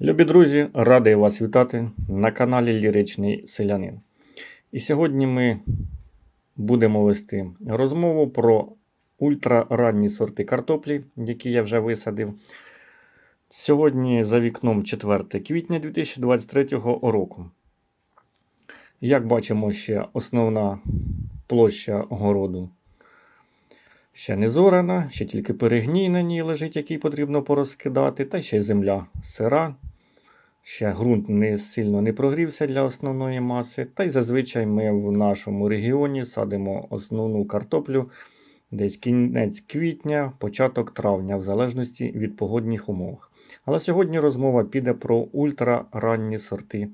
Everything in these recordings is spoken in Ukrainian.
Любі друзі, радий вас вітати на каналі Ліричний Селянин. І сьогодні ми будемо вести розмову про ультраранні сорти картоплі, які я вже висадив. Сьогодні за вікном 4 квітня 2023 року. Як бачимо, ще основна площа городу ще не зорана, ще тільки перегній на ній лежить, який потрібно порозкидати, та ще й земля сира. Ще ґрунт не сильно не прогрівся для основної маси. Та й зазвичай ми в нашому регіоні садимо основну картоплю десь кінець квітня, початок травня, в залежності від погодних умов. Але сьогодні розмова піде про ультраранні сорти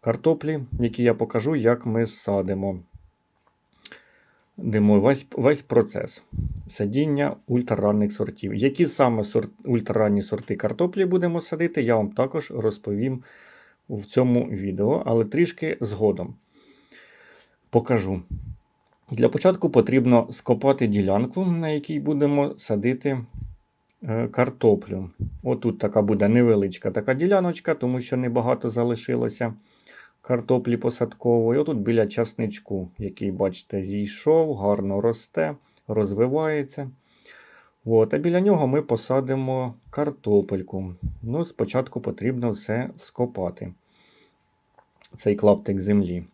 картоплі, які я покажу, як ми садимо. Димо весь, весь процес садіння ультраранних сортів. Які саме сорт, ультраранні сорти картоплі будемо садити, я вам також розповім в цьому відео, але трішки згодом покажу. Для початку потрібно скопати ділянку, на якій будемо садити е, картоплю. Отут така буде невеличка така діляночка, тому що небагато залишилося картоплі посадкової. Отут біля часничку, який, бачите, зійшов, гарно росте, розвивається. От, а біля нього ми посадимо картопельку. Ну, Спочатку потрібно все скопати, цей клаптик землі.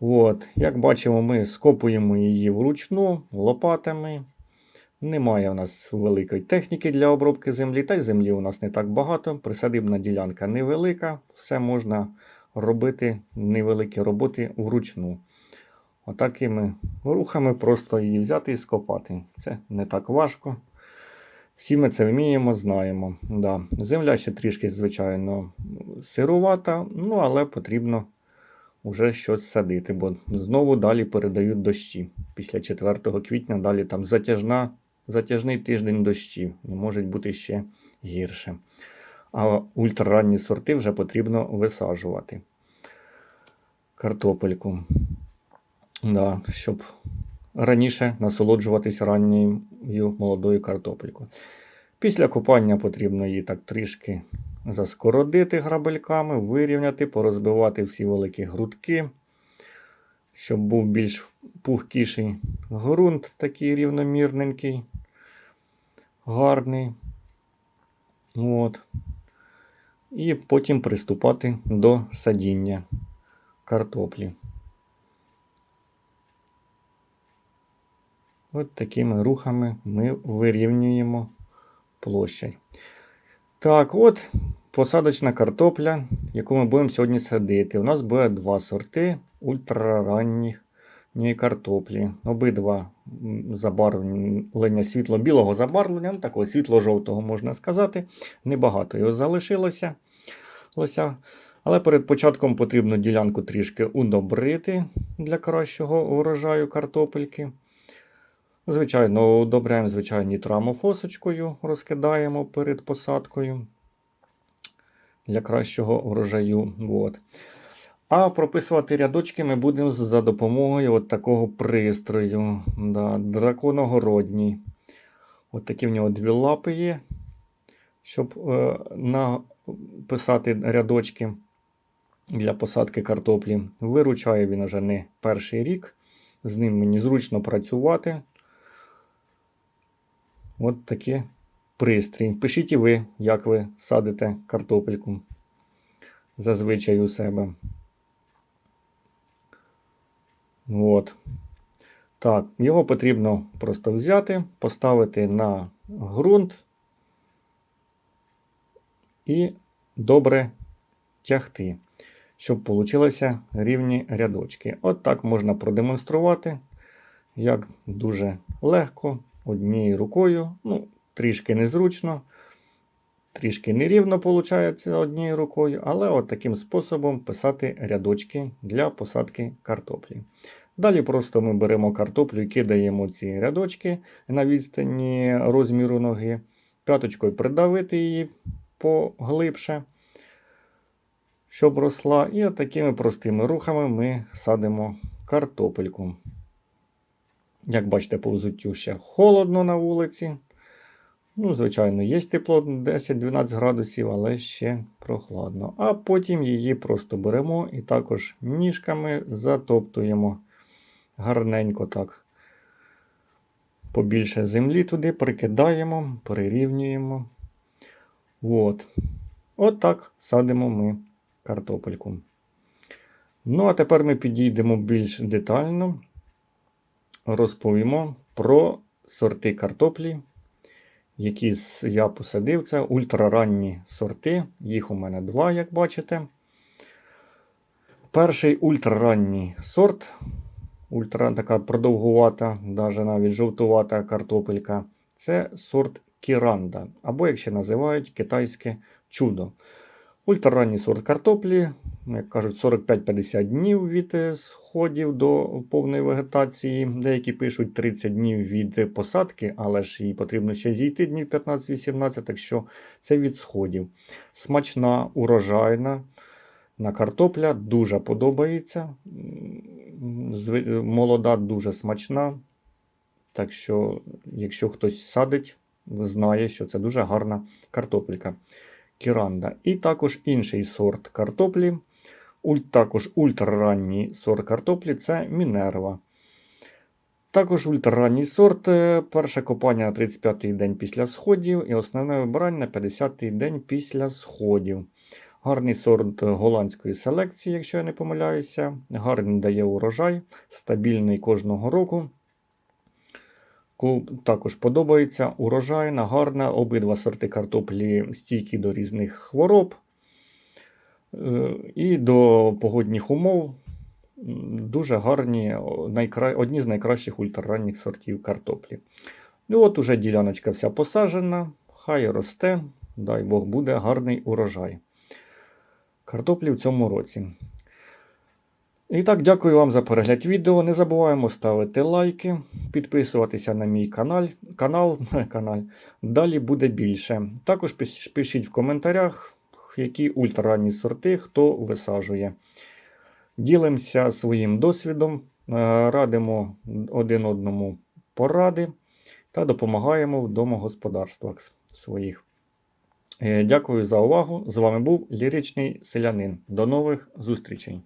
От, Як бачимо, ми скопуємо її вручну лопатами. Немає у нас великої техніки для обробки землі, та й землі у нас не так багато. Присадибна ділянка невелика, все можна робити невеликі роботи вручну. Отакими рухами просто її взяти і скопати. Це не так важко. Всі ми це вміємо, знаємо. Да. Земля ще трішки, звичайно, сирувата, ну але потрібно вже щось садити, бо знову далі передають дощі. Після 4 квітня далі там затяжна, затяжний тиждень дощів і може бути ще гірше. А ультраранні сорти вже потрібно висаджувати. Картопельку. Да, щоб раніше насолоджуватись ранньою молодою картопелькою. Після купання потрібно її так трішки заскородити грабельками, вирівняти, порозбивати всі великі грудки, щоб був більш пухкіший ґрунт, такий рівномірненький, гарний. От. І потім приступати до садіння картоплі. От такими рухами ми вирівнюємо площадь. Так, от посадочна картопля, яку ми будемо сьогодні садити. У нас буде два сорти ультраранніх картоплі. Обидва забарвлення світло-білого забарвлення, ну, такого світло-жовтого можна сказати. Небагато його залишилося. Але перед початком потрібно ділянку трішки удобрити для кращого урожаю картопельки. Звичайно, удобряємо звичайно, нітрамофосочкою, розкидаємо перед посадкою для кращого врожаю. От. А прописувати рядочки ми будемо за допомогою от такого пристрою. Да, Драконогородній. От такі в нього дві лапи є, щоб е, написати рядочки для посадки картоплі. Виручає він вже не перший рік. З ним мені зручно працювати. От такі пристрій. Пишіть і ви, як ви садите картопельку зазвичай у себе. От. Так, його потрібно просто взяти, поставити на ґрунт і добре тягти, щоб получилися рівні рядочки. От так можна продемонструвати, як дуже легко однією рукою. Ну, Трішки незручно, трішки нерівно виходить однією рукою, але от таким способом писати рядочки для посадки картоплі. Далі просто ми беремо картоплю і кидаємо ці рядочки на відстані розміру ноги, п'яточкою придавити її поглибше, щоб росла. І такими простими рухами ми садимо картопельку. Як бачите, по взуттю ще холодно на вулиці. Ну, звичайно, є тепло 10-12 градусів, але ще прохладно. А потім її просто беремо і також ніжками затоптуємо гарненько так. Побільше землі туди прикидаємо, прирівнюємо. От. От так садимо ми картопельку. Ну, а тепер ми підійдемо більш детально, розповімо про сорти картоплі, які я посадив. Це ультраранні сорти. Їх у мене два, як бачите. Перший ультраранній сорт. Ультра така продовгувата, навіть навіть жовтувата картопелька. Це сорт Кіранда, або, як ще називають, китайське чудо. Ультраранній сорт картоплі, як кажуть, 45-50 днів від сходів до повної вегетації. Деякі пишуть 30 днів від посадки, але ж їй потрібно ще зійти днів 15-18, так що це від сходів. Смачна, урожайна. На картопля дуже подобається. Молода, дуже смачна. Так що, якщо хтось садить, знає, що це дуже гарна картопелька. Кіранда. І також інший сорт картоплі. Також ультраранній сорт картоплі це Мінерва. Також ультраранній сорт. е, Перше копання на 35-й день після сходів і основне вибирання на 50-й день після сходів. Гарний сорт голландської селекції, якщо я не помиляюся. Гарний дає урожай, стабільний кожного року. Також подобається урожайна, гарна. Обидва сорти картоплі стійкі до різних хвороб е, і до погодних умов. Дуже гарні, найкра... одні з найкращих ультраранніх сортів картоплі. Ну от уже діляночка вся посаджена, хай росте, дай Бог буде гарний урожай. Картоплі в цьому році. І так, дякую вам за перегляд відео. Не забуваємо ставити лайки, підписуватися на мій канал. канал, канал. Далі буде більше. Також пиш- пишіть в коментарях, які ультраранні сорти хто висаджує. Ділимося своїм досвідом, е, радимо один одному поради та допомагаємо в домогосподарствах своїх. Е, Дякую за увагу. З вами був ліричний селянин. До нових зустрічей!